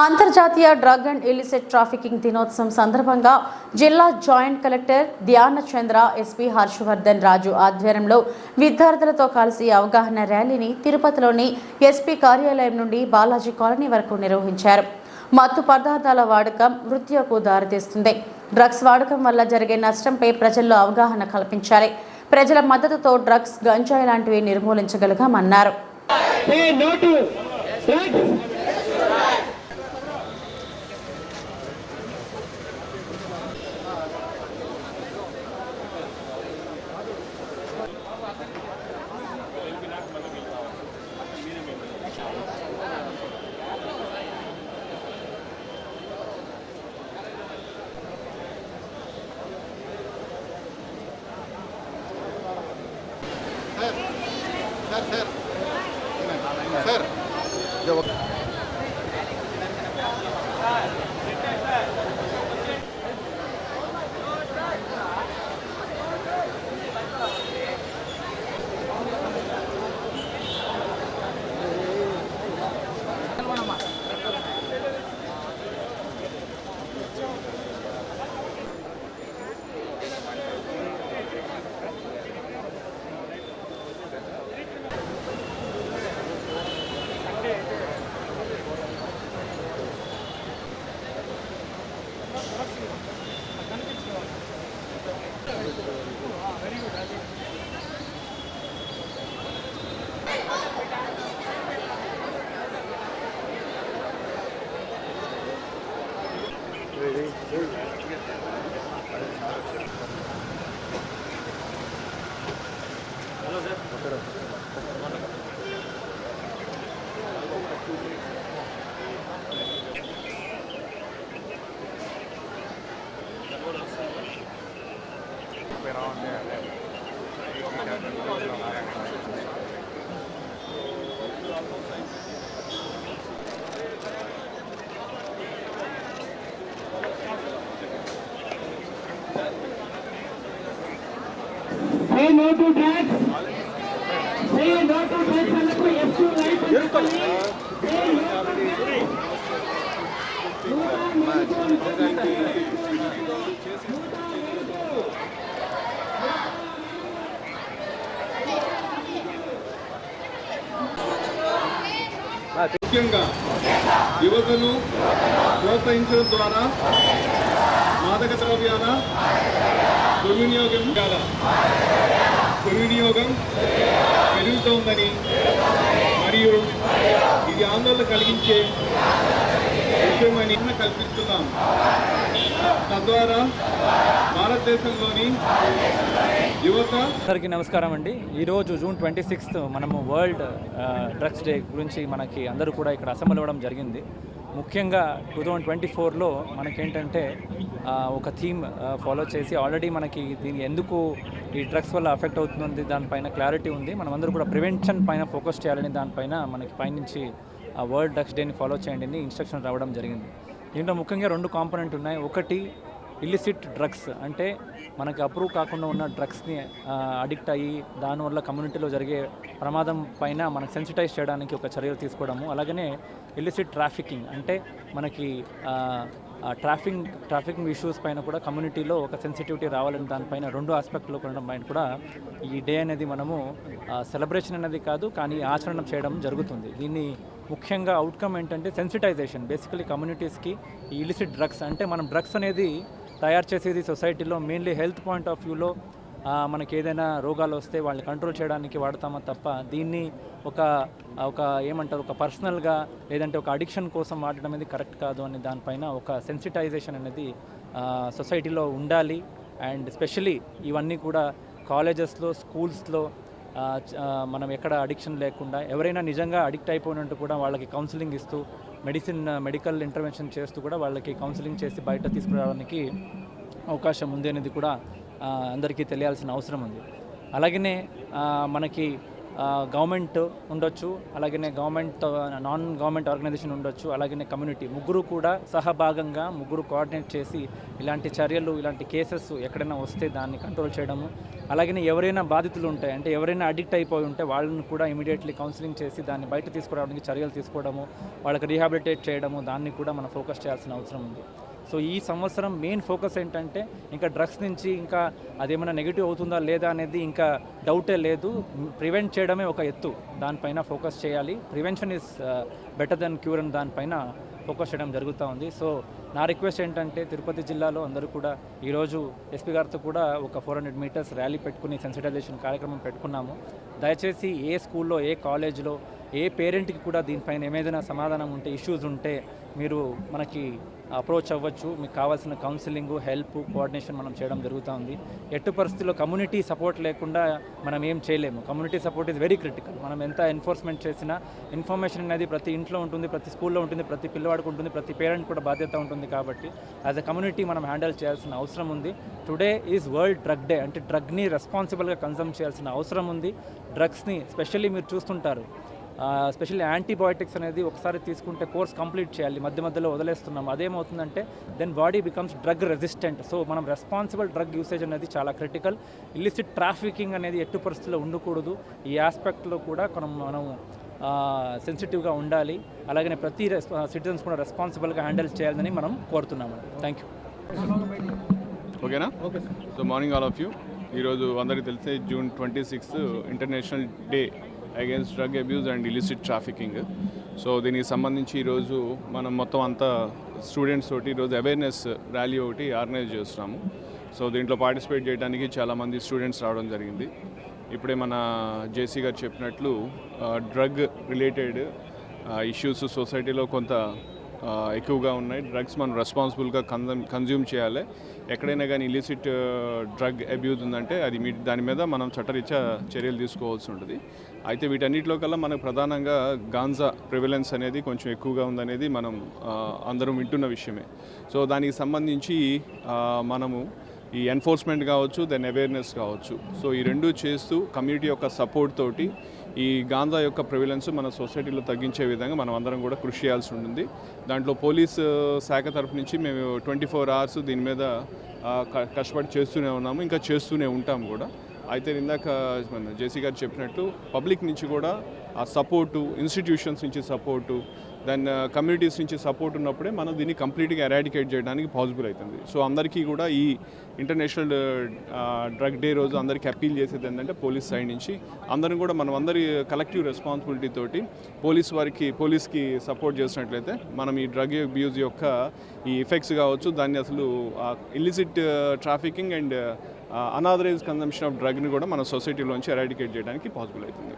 అంతర్జాతీయ drug and ఇలిసెట్ trafficking దినోత్సవం సందర్భంగా జిల్లా జాయింట్ కలెక్టర్ ధ్యాన చంద్ర ఎస్పీ హర్షవర్ధన్ రాజు ఆధ్వర్యంలో విద్యార్థులతో కలిసి అవగాహన ర్యాలీని తిరుపతిలోని ఎస్పీ కార్యాలయం నుండి బాలాజీ కాలనీ వరకు నిర్వహించారు. మత్తు పదార్థాల వాడకం మృత్యుకు దారితీస్తుంది. డ్రగ్స్ వాడకం వల్ల జరిగే నష్టంపై ప్రజల్లో అవగాహన కల్పించాలి. ప్రజల మద్దతుతో డ్రగ్స్ గంజాయి లాంటివి నిర్మూలించగలగామన్నారు. Até. Say no to drugs. Say no to drugs. Say no to drugs. ముఖ్యంగా యువతను ప్రోత్సహించడం ద్వారా మాదక ద్రవ్యాల దుర్వినియోగం దుర్వినియోగం పెరుగుతోందని మరియు ఇది ఆందోళన కలిగించే విషయమని కల్పిస్తున్నాం. తద్వారా భారతదేశంలోని యువత అందరికీ నమస్కారం అండి. ఈరోజు జూన్ ట్వంటీ సిక్స్త్ మనము వరల్డ్ డ్రగ్స్ డే గురించి మనకి అందరూ కూడా ఇక్కడ అసెంబ్లీ అవ్వడం జరిగింది. ముఖ్యంగా టూ థౌజండ్ ట్వంటీ ఫోర్లో మనకేంటంటే ఒక థీమ్ ఫాలో చేసి ఆల్రెడీ మనకి దీని ఎందుకు ఈ డ్రగ్స్ వల్ల అఫెక్ట్ అవుతుంది దానిపైన క్లారిటీ ఉంది. మనం అందరూ కూడా ప్రివెన్షన్ పైన ఫోకస్ చేయాలని దానిపైన మనకి పైనుంచి ఆ వరల్డ్ డ్రగ్స్ డేని ఫాలో చేయండి ఇన్స్ట్రక్షన్ రావడం జరిగింది. దీంట్లో ముఖ్యంగా రెండు కాంపోనెంట్ ఉన్నాయి. ఒకటి ఇల్లిసిట్ డ్రగ్స్. అంటే మనకి అప్రూవ్ కాకుండా ఉన్న డ్రగ్స్ని అడిక్ట్ అయ్యి దానివల్ల కమ్యూనిటీలో జరిగే ప్రమాదం పైన మనకు సెన్సిటైజ్ చేయడానికి ఒక చర్యలు తీసుకోవడము. అలాగనే ఇల్లిసిట్ ట్రాఫికింగ్. అంటే మనకి ట్రాఫిక్ ట్రాఫిక్ ఇష్యూస్ పైన కూడా కమ్యూనిటీలో ఒక సెన్సిటివిటీ రావాలని దానిపైన రెండు ఆస్పెక్ట్లో కొనడం పైన కూడా ఈ డే అనేది మనము సెలబ్రేషన్ అనేది కాదు కానీ ఆచరణ చేయడం జరుగుతుంది. దీన్ని ముఖ్యంగా అవుట్కమ్ ఏంటంటే సెన్సిటైజేషన్ బేసికలీ కమ్యూనిటీస్కి ఈ ఇలిసిడ్ డ్రగ్స్ అంటే మనం డ్రగ్స్ అనేది తయారు చేసేది సొసైటీలో మెయిన్లీ హెల్త్ పాయింట్ ఆఫ్ వ్యూలో మనకి ఏదైనా రోగాలు వస్తే వాళ్ళని కంట్రోల్ చేయడానికి వాడతామా తప్ప దీన్ని ఒక ఒక ఏమంటారు ఒక పర్సనల్గా లేదంటే ఒక అడిక్షన్ కోసం వాడడం అనేది కరెక్ట్ కాదు అనే దానిపైన ఒక సెన్సిటైజేషన్ అనేది సొసైటీలో ఉండాలి. అండ్ స్పెషలీ ఇవన్నీ కూడా కాలేజెస్లో స్కూల్స్లో మనం ఎక్కడ అడిక్షన్ లేకుండా ఎవరైనా నిజంగా అడిక్ట్ అయిపోయినట్టు కూడా వాళ్ళకి కౌన్సిలింగ్ ఇస్తూ మెడిసిన్ మెడికల్ ఇంటర్వెన్షన్ చేస్తూ కూడా వాళ్ళకి కౌన్సిలింగ్ చేసి బయట తీసుకురావడానికి అవకాశం ఉంది అనేది కూడా అందరికీ తెలియాల్సిన అవసరం ఉంది. అలాగనే మనకి గవర్నమెంట్ ఉండొచ్చు అలాగనే గవర్నమెంట్ నాన్ గవర్నమెంట్ ఆర్గనైజేషన్ ఉండొచ్చు అలాగనే కమ్యూనిటీ. ముగ్గురు కూడా సహభాగంగా ముగ్గురు కోఆర్డినేట్ చేసి ఇలాంటి చర్యలు ఇలాంటి కేసెస్ ఎక్కడైనా వస్తే దాన్ని కంట్రోల్ చేయడము. అలాగనే ఎవరైనా బాధితులు ఉంటాయి అంటే ఎవరైనా అడిక్ట్ అయిపోయి ఉంటే వాళ్ళని కూడా ఇమీడియట్లీ కౌన్సిలింగ్ చేసి దాన్ని బయట తీసుకురావడానికి చర్యలు తీసుకోవడము వాళ్ళకి రీహాబిలిటేట్ చేయడము దాన్ని కూడా మనం ఫోకస్ చేయాల్సిన అవసరం ఉంది. సో ఈ సంవత్సరం మెయిన్ ఫోకస్ ఏంటంటే ఇంకా డ్రగ్స్ నుంచి ఇంకా అదేమైనా నెగిటివ్ అవుతుందా లేదా అనేది ఇంకా డౌటే లేదు. ప్రివెంట్ చేయడమే ఒక ఎత్తు. దానిపైన ఫోకస్ చేయాలి. Prevention is better than cure అని దానిపైన ఫోకస్ చేయడం జరుగుతూ ఉంది. సో నా రిక్వెస్ట్ ఏంటంటే తిరుపతి జిల్లాలో అందరూ కూడా ఈరోజు ఎస్పీ గారితో కూడా ఒక ఫోర్ హండ్రెడ్ మీటర్స్ ర్యాలీ పెట్టుకుని సెన్సిటైజేషన్ కార్యక్రమం పెట్టుకున్నాము. దయచేసి ఏ స్కూల్లో ఏ కాలేజ్లో ఏ పేరెంట్కి కూడా దీనిపైన ఏమైనా సమాధానం ఉంటే ఇష్యూస్ ఉంటే మీరు మనకి అప్రోచ్ అవ్వచ్చు. మీకు కావాల్సిన కౌన్సిలింగ్ హెల్ప్ కోఆర్డినేషన్ మనం చేయడం జరుగుతూ ఉంది. ఎట్టు పరిస్థితుల్లో కమ్యూనిటీ సపోర్ట్ లేకుండా మనం ఏం చేయలేము. Community support is very critical మనం ఎంత ఎన్ఫోర్స్మెంట్ చేసినా ఇన్ఫర్మేషన్ అనేది ప్రతి ఇంట్లో ఉంటుంది ప్రతి స్కూల్లో ఉంటుంది ప్రతి పిల్లవాడికి ఉంటుంది ప్రతి పేరెంట్ కూడా బాధ్యత ఉంటుంది కాబట్టి యాజ్ అ కమ్యూనిటీ మనం హ్యాండిల్ చేయాల్సిన అవసరం ఉంది. Today is world drug day అంటే డ్రగ్ని రెస్పాన్సిబుల్గా కన్సమ్ చేయాల్సిన అవసరం ఉంది. డ్రగ్స్ని స్పెషల్లీ మీరు చూస్తుంటారు స్పెషల్లీ యాంటీబయోటిక్స్ అనేది ఒకసారి తీసుకుంటే కోర్స్ కంప్లీట్ చేయాలి మధ్య మధ్యలో వదిలేస్తున్నాం అదేమవుతుందంటే then body becomes drug resistant so మనం రెస్పాన్సిబుల్ డ్రగ్ యూసేజ్ అనేది చాలా క్రిటికల్ ఇల్లిసిట్ ట్రాఫికింగ్ అనేది ఎట్టు పరిస్థితుల్లో ఉండకూడదు. ఈ ఆస్పెక్ట్లో కూడా మనం మనం సెన్సిటివ్గా ఉండాలి. అలాగనే ప్రతి సిటిజన్స్ కూడా రెస్పాన్సిబుల్గా హ్యాండిల్ చేయాలని మనం కోరుతున్నాము. థ్యాంక్ యూ ఓకేనా? So morning all of you ఈరోజు అందరికీ తెలిసే June twenty sixth international day against drug abuse and illicit trafficking so దీనికి సంబంధించి ఈరోజు మనం మొత్తం అంతా స్టూడెంట్స్ తోటి ఈరోజు అవేర్నెస్ ర్యాలీ ఒకటి ఆర్గనైజ్ చేస్తున్నాము. సో దీంట్లో పార్టిసిపేట్ చేయడానికి చాలామంది స్టూడెంట్స్ రావడం జరిగింది. ఇప్పుడే మన జేసీ గారు చెప్పినట్లు డ్రగ్ రిలేటెడ్ ఇష్యూస్ సొసైటీలో కొంత ఎక్కువగా ఉన్నాయి. డ్రగ్స్ మనం రెస్పాన్సిబుల్గా కన్జమ్ కన్జ్యూమ్ చేయాలి. ఎక్కడైనా కానీ ఇలిసిట్ డ్రగ్ అబ్యూజ్ ఉందంటే అది మీ దాని మీద మనం చట్టరీత్యా చర్యలు తీసుకోవాల్సి ఉంటుంది. అయితే వీటన్నిటిలో కల్లా మనకు ప్రధానంగా గాంజా ప్రివిలెన్స్ అనేది కొంచెం ఎక్కువగా ఉందనేది మనం అందరం వింటున్న విషయమే. సో దానికి సంబంధించి మనము ఈ ఎన్ఫోర్స్మెంట్ కావచ్చు దెన్ అవేర్నెస్ కావచ్చు. సో ఈ రెండు చేస్తూ కమ్యూనిటీ యొక్క సపోర్ట్ తోటి ఈ గాంజా యొక్క ప్రివిలెన్స్ మన సొసైటీలో తగ్గించే విధంగా మనం అందరం కూడా కృషి చేయాల్సి ఉంటుంది. దాంట్లో పోలీస్ శాఖ తరఫు నుంచి మేము ట్వంటీ ఫోర్ అవర్స్ దీని మీద క- కష్టపడి చేస్తూనే ఉన్నాము ఇంకా చేస్తూనే ఉంటాము కూడా. అయితే ఇందాక మన జేసీ గారు చెప్పినట్టు పబ్లిక్ నుంచి కూడా ఆ సపోర్టు ఇన్స్టిట్యూషన్స్ నుంచి సపోర్టు దెన్ కమ్యూనిటీస్ నుంచి సపోర్ట్ ఉన్నప్పుడే మనం దీన్ని కంప్లీట్గా ఎరాడికేట్ చేయడానికి పాసిబుల్ అవుతుంది. సో అందరికీ కూడా ఈ ఇంటర్నేషనల్ డ్రగ్ డే రోజు అందరికీ అప్పీల్ చేసేది ఏంటంటే పోలీస్ సైడ్ నుంచి. అందరం కూడా మనం అందరి కలెక్టివ్ రెస్పాన్సిబిలిటీ తోటి పోలీస్ వారికి పోలీస్కి సపోర్ట్ చేసినట్లయితే మనం ఈ డ్రగ్ అబ్యూజ్ యొక్క ఈ ఎఫెక్ట్స్ కావచ్చు దాన్ని అసలు illicit trafficking and unauthorized consumption of డ్రగ్ని కూడా మన సొసైటీలోంచి ఎరాడికేట్ చేయడానికి పాసిబుల్ అవుతుంది.